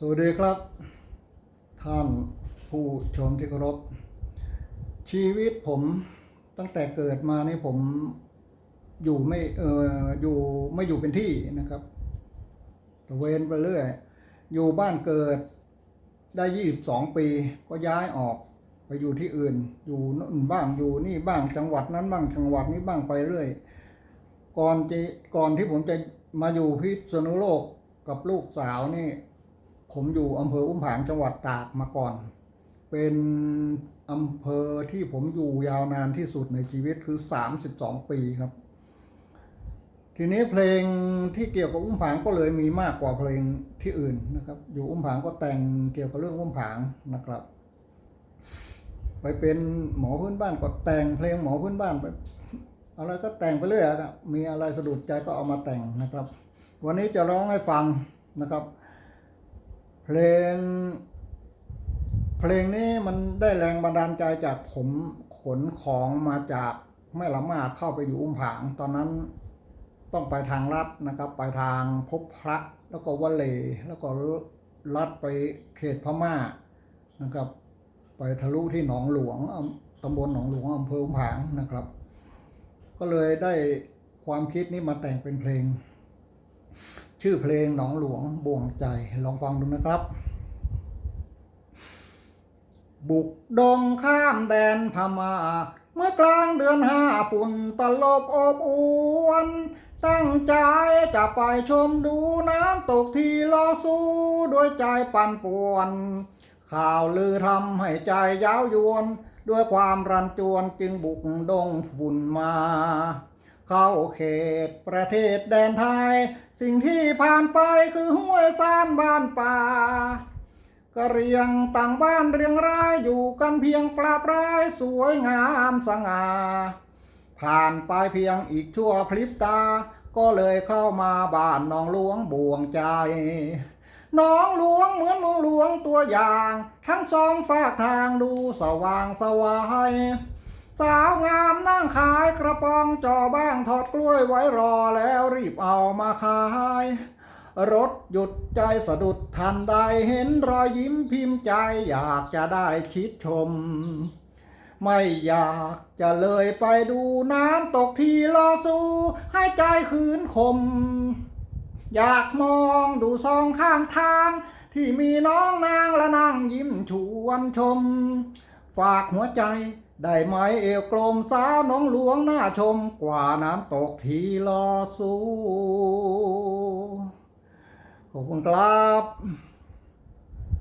สวัสดีครับ ท่านผู้ชมที่เคารพ ชีวิตผมตั้งแต่เกิดมานี่ผมอยู่ไม่เอออยู่ไม่อยู่เป็นที่นะครับตะเวนไปเรื่อย อยู่บ้านเกิดได้ยี่สิบสองปีก็ย้ายออกไปอยู่ที่อื่น อยู่นู่นบ้างอยู่นี่บ้างจังหวัดนั้นบ้างจังหวัดนี้บ้างไปเรื่อย ก่อนจะก่อนที่ผมจะมาอยู่พิษณุโลกกับลูกสาวนี่ ผมอยู่อำเภออุ้มผางจังหวัดตากมาก่อน เป็นอำเภอที่ผมอยู่ยาวนานที่สุดในชีวิตคือ 32 ปีครับ ทีนี้เพลงที่เกี่ยวกับอุ้มผางก็เลยมีมากกว่าเพลงที่อื่นนะครับ อยู่อุ้มผางก็แต่งเกี่ยวกับเรื่องอุ้มผางนะครับ ไปเป็นหมอพื้นบ้านก็แต่งเพลงหมอพื้นบ้านไปอะไรก็แต่งไปเรื่อยครับมีอะไรสะดุดใจก็เอามาแต่งนะครับ วันนี้จะร้องให้ฟังนะครับ เพลง เพลงนี้มันได้แรงบันดาลใจจากผมขนของมาจากแม่ละมาดเข้าไปอยู่อุ้มผาง ตอนนั้นต้องไปทางลัดนะครับ ไปทางพบพระแล้วก็วะเลแล้วก็ลัดไปเขตพม่านะครับ ไปทะลุที่หนองหลวงตำบลหนองหลวงอำเภออุ้มผางนะครับ ก็เลยได้ความคิดนี้มาแต่งเป็นเพลง ชื่อเพลงหนองหลวงบ่วงใจลองฟังดูนะครับ บุกดงข้ามแดนพม่าเมื่อกลางเดือนห้าฝุ่นตลบอบอวน ตั้งใจจะไปชมดูน้ำตกที่ลอสู้ด้วยใจปั่นป่วน ข่าวลือทำให้ใจยาวยวน ด้วยความรันจวนจึงบุกดงฝุ่นมา เข้าเขตประเทศแดนไทย สิ่งที่ผ่านไปคือห้วยซ่านบ้านป่ากะเรียงต่างบ้านเรียงรายอยู่กันเพียงปราบรายสวยงามสง่าผ่านไปเพียงอีกชั่วพลิบตา ก็เลยเข้ามาบ้านหนองหลวงบ่วงใจหนองหลวงเหมือนเมืองหลวงตัวอย่าง ทั้งสองฝากทางดูสว่างสวาย สาวงามนั่งขายกระป๋องจอบ้างทอดกล้วยไว้รอแล้วรีบเอามาขาย รถหยุดใจสะดุดทันใดเห็นรอยยิ้มพิมพ์ใจอยากจะได้ชิดชม ไม่อยากจะเลยไปดูน้ำตกที่ลอสูให้ใจคืนคม อยากมองดูซองข้างทาง ที่มีน้องนางและนางยิ้มชวนชม ฝากหัวใจ ได้ไหมเอวกลมสาวน้องหลวงหน้าชมกว่าน้ำตกทีลอสูขอบคุณครับ